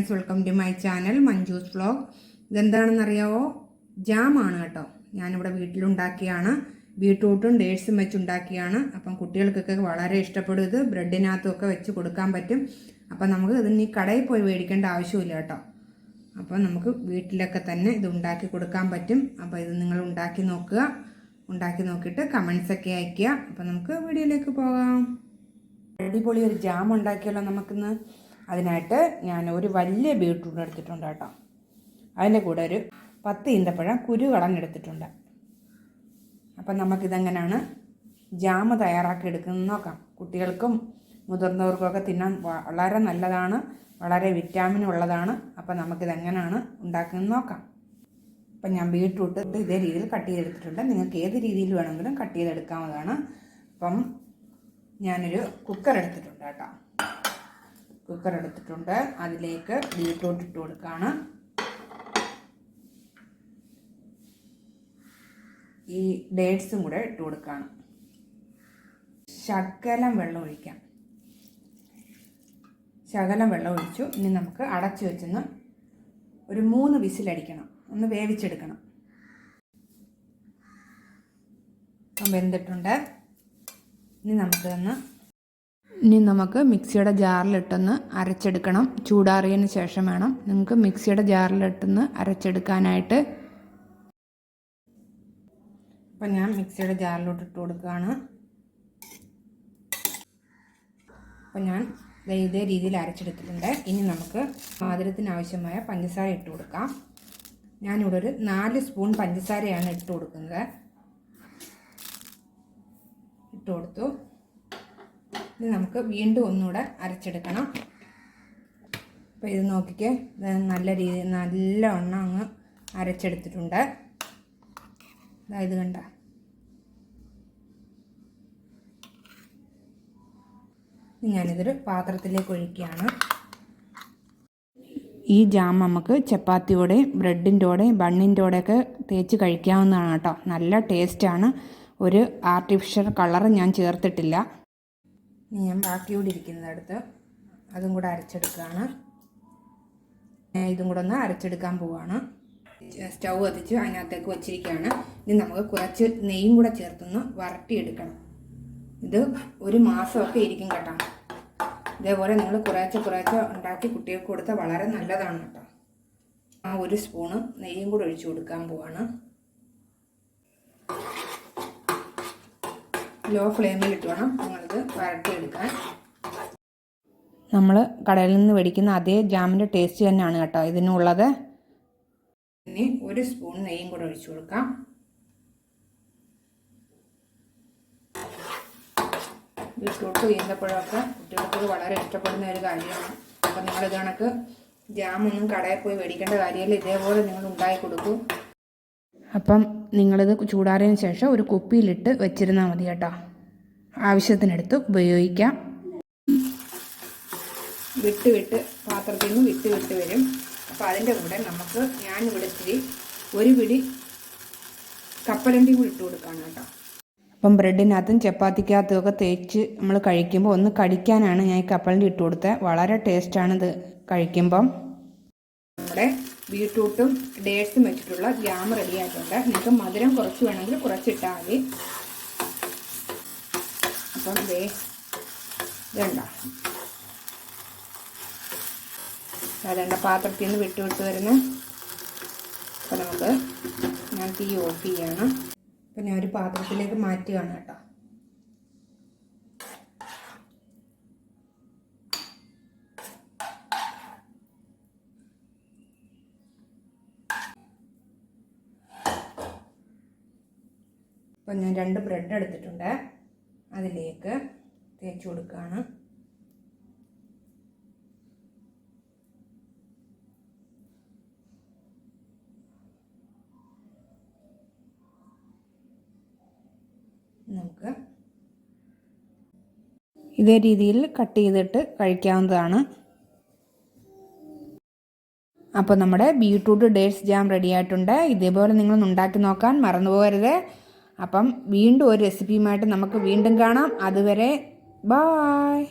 Friends welcome to my channel Manju's vlog ഇതെന്താണെന്നറിയാവോ? ജാമാണ് കേട്ടോ. ഞാനിവിടെ വീട്ടിലുണ്ടാക്കിയാണ്. ബീട്രൂട്ടും ഡേറ്റ്സും വെച്ചുണ്ടാക്കിയാണ്. അപ്പം കുട്ടികൾക്കൊക്കെ വളരെ ഇഷ്ടപ്പെടും ഇത്. ബ്രെഡിനകത്തും ഒക്കെ വെച്ച് കൊടുക്കാൻ പറ്റും. അപ്പം നമുക്ക് ഇതിന് ഈ കടയിൽ പോയി മേടിക്കേണ്ട ആവശ്യമില്ല കേട്ടോ. അപ്പം നമുക്ക് വീട്ടിലൊക്കെ തന്നെ ഇത് ഉണ്ടാക്കി കൊടുക്കാൻ പറ്റും. അപ്പോൾ ഇത് നിങ്ങൾ ഉണ്ടാക്കി നോക്കുക. ഉണ്ടാക്കി നോക്കിയിട്ട് കമൻസൊക്കെ അയയ്ക്കുക. അപ്പം നമുക്ക് വീഡിയോയിലേക്ക് പോകാം. അടിപൊളി ഒരു ജാം ഉണ്ടാക്കിയല്ലോ നമുക്കിന്ന്. അതിനായിട്ട് ഞാൻ ഒരു വലിയ ബീട്രൂട്ട് എടുത്തിട്ടുണ്ട് കേട്ടോ. അതിന്റെ കൂടെ ഒരു പത്ത് ഈന്തപ്പഴം കുരു കളഞ്ഞെടുത്തിട്ടുണ്ട് അപ്പം നമുക്കിതെങ്ങനെയാണ് ജാമ് തയ്യാറാക്കി എടുക്കുന്നത് നോക്കാം. കുട്ടികൾക്കും മുതിർന്നവർക്കുമൊക്കെ തിന്നാൻ വളരെ നല്ലതാണ് വളരെ വിറ്റാമിൻ ഉള്ളതാണ്. അപ്പം നമുക്കിതെങ്ങനെയാണ് ഉണ്ടാക്കുന്നത് നോക്കാം. അപ്പം ഞാൻ ബീട്രൂട്ട് ഇതേ രീതിയിൽ കട്ട് ചെയ്തെടുത്തിട്ടുണ്ട്. നിങ്ങൾക്ക് ഏത് രീതിയിൽ വേണമെങ്കിലും കട്ട് ചെയ്തെടുക്കാവുന്നതാണ്. അപ്പം ഞാനൊരു കുക്കർ എടുത്തിട്ടുണ്ട് കേട്ടോ. കുക്കർ എടുത്തിട്ടുണ്ട്. അതിലേക്ക് ബീട്രൂട്ട് ഇട്ട് കൊടുക്കുകയാണ് ഈ ഡേറ്റ്സും കൂടെ ഇട്ട് കൊടുക്കുകയാണ് ശകലം വെള്ളം ഒഴിക്കാം. ശകലം വെള്ളം ഒഴിച്ചു. ഇനി നമുക്ക് അടച്ചു വെച്ചെന്ന് ഒരു മൂന്ന് വിസിലടിക്കണം ഒന്ന് വേവിച്ചെടുക്കണം. വെന്തിട്ടുണ്ട്. ഇനി നമുക്കൊന്ന് ഇനി നമുക്ക് മിക്സിയുടെ ജാറിലിട്ടൊന്ന് അരച്ചെടുക്കണം. ചൂടാറിയതിന് ശേഷം വേണം. നിങ്ങൾക്ക് മിക്സിയുടെ ജാറിലിട്ടൊന്ന് അരച്ചെടുക്കാനായിട്ട്. അപ്പം ഞാൻ മിക്സിയുടെ ജാറിലോട്ട് ഇട്ട് കൊടുക്കുകയാണ്. അപ്പം ഞാൻ ഇതേ രീതിയിൽ അരച്ചെടുത്തിട്ടുണ്ട്. ഇനി നമുക്ക് മധുരത്തിന് ആവശ്യമായ പഞ്ചസാര ഇട്ട് കൊടുക്കാം. ഞാനിവിടെ ഒരു നാല് സ്പൂൺ പഞ്ചസാരയാണ് ഇട്ട് കൊടുക്കുന്നത്. ഇട്ട് കൊടുത്തു. ഇനി നമുക്ക് വീണ്ടും ഒന്നുകൂടെ അരച്ചെടുക്കണം. അപ്പോൾ ഇത് നോക്കിക്കേ ഇത് നല്ല രീതിയിൽ നല്ലവണ്ണം അങ്ങ് അരച്ചെടുത്തിട്ടുണ്ട്. ഇത് കണ്ട. ഞാനിതൊരു പാത്രത്തിലേക്ക് ഒഴിക്കുകയാണ്. ഈ ജാം നമുക്ക് ചപ്പാത്തിയോടെ ബ്രെഡിന്റെ കൂടെ ബണ്ണിന്റെ കൂടെയൊക്കെ തേച്ച് കഴിക്കാവുന്നതാണ് കേട്ടോ. നല്ല ടേസ്റ്റാണ്. ഒരു ആർട്ടിഫിഷ്യൽ കളർ ഞാൻ ചേർത്തിട്ടില്ല. ഇനി ഞാൻ ബാക്കിയോടെ ഇരിക്കുന്നിടത്ത് അതും കൂടെ അരച്ചെടുക്കുകയാണ്. ഇതും കൂടെ ഒന്ന് അരച്ചെടുക്കാൻ പോവുകയാണ് സ്റ്റൗ കത്തിച്ച് അതിനകത്തേക്ക് വെച്ചിരിക്കുകയാണ്. ഇനി നമുക്ക് കുറച്ച് നെയ്യും കൂടെ ചേർത്തൊന്ന് വരട്ടിയെടുക്കണം. ഇത് ഒരു മാസമൊക്കെ ഇരിക്കും കേട്ടോ. ഇതേപോലെ നിങ്ങൾ കുറേശ്ശെ കുറേശ്ശെ ഉണ്ടാക്കി കുട്ടികൾക്ക് കൊടുത്താൽ വളരെ നല്ലതാണ് കേട്ടോ. ആ ഒരു സ്പൂണ് നെയ്യും കൂടെ ഒഴിച്ചു കൊടുക്കാൻ പോവാണ്. ലോ ഫ്ലെയിമിൽ ഇട്ട് വേണം നിങ്ങളിത് വരട്ടിയെടുക്കാൻ. നമ്മൾ കടയിൽ നിന്ന് മേടിക്കുന്ന അതേ ജാമിന്റെ ടേസ്റ്റ് തന്നെയാണ് കേട്ടോ ഇതിനുള്ളത്. ഇനി ഒരു സ്പൂൺ നെയ്യും കൂടെ ഒഴിച്ചു കൊടുക്കാം. ബീട്രൂട്ട് ഈന്തപ്പഴമൊക്കെ കുട്ടികൾക്ക് വളരെ ഇഷ്ടപ്പെടുന്ന ഒരു കാര്യമാണ്. അപ്പം നിങ്ങൾ ഇത് കണക്ക് ജാമൊന്നും കടയിൽ പോയി മേടിക്കേണ്ട കാര്യമില്ല ഇതേപോലെ നിങ്ങൾ ഉണ്ടാക്കി കൊടുക്കും. അപ്പം നിങ്ങളിത് ചൂടാറിയതിന് ശേഷം ഒരു കുപ്പിയിലിട്ട് വെച്ചിരുന്നാൽ മതി കേട്ടോ. ആവശ്യത്തിനെടുത്ത് ഉപയോഗിക്കാം. വിട്ട് വിട്ട് പാത്രത്തിൽ നിന്ന് വിട്ട് വിട്ട് വരും. അപ്പോൾ അതിന്റെ കൂടെ നമുക്ക് ഞാനിവിടെ ഇത്തിരി ഒരു പിടി കപ്പലണ്ടി കൂടി ഇട്ട് കൊടുക്കുകയാണ് കേട്ടോ. അപ്പം ബ്രെഡിനകത്തും ചപ്പാത്തിക്കകത്തും ഒക്കെ തേച്ച് നമ്മൾ കഴിക്കുമ്പോൾ ഒന്ന് കടിക്കാനാണ് ഞാൻ ഈ കപ്പലണ്ടി ഇട്ട് കൊടുത്തത്. വളരെ ടേസ്റ്റാണിത് കഴിക്കുമ്പം. നമ്മുടെ ബീട്രൂട്ടും ഡേറ്റ്സും വെച്ചിട്ടുള്ള ജാം റെഡിയായിട്ടുണ്ട്. നിങ്ങൾക്ക് മധുരം കുറച്ച് വേണമെങ്കിൽ കുറച്ചിട്ടാൽ മതി അപ്പം ദേ ഇതുണ്ട? അതേണ്ട പാത്രത്തിൽ നിന്ന് വിട്ട് വിട്ട് വരുന്ന. അപ്പം നമുക്ക് ഞാൻ തീ ഓഫ് ചെയ്യണം. അപ്പം ഞാൻ ഒരു പാത്രത്തിലേക്ക് മാറ്റുകയാണ് കേട്ടോ. അപ്പം ഞാൻ രണ്ട് ബ്രെഡ് എടുത്തിട്ടുണ്ട്. അതിലേക്ക് തേച്ച് കൊടുക്കുകയാണ്. നമുക്ക് ഇതേ രീതിയിൽ കട്ട് ചെയ്തിട്ട് കഴിക്കാവുന്നതാണ്. അപ്പോൾ നമ്മുടെ ബീട്രൂട്ട് ഡേറ്റ്സ് ജാം റെഡി ആയിട്ടുണ്ട്. ഇതേപോലെ നിങ്ങൾ ഉണ്ടാക്കി നോക്കാൻ മറന്നു പോകരുത്. അപ്പം വീണ്ടും ഒരു റെസിപ്പിയുമായിട്ട് നമുക്ക് വീണ്ടും കാണാം. അതുവരെ ബായ്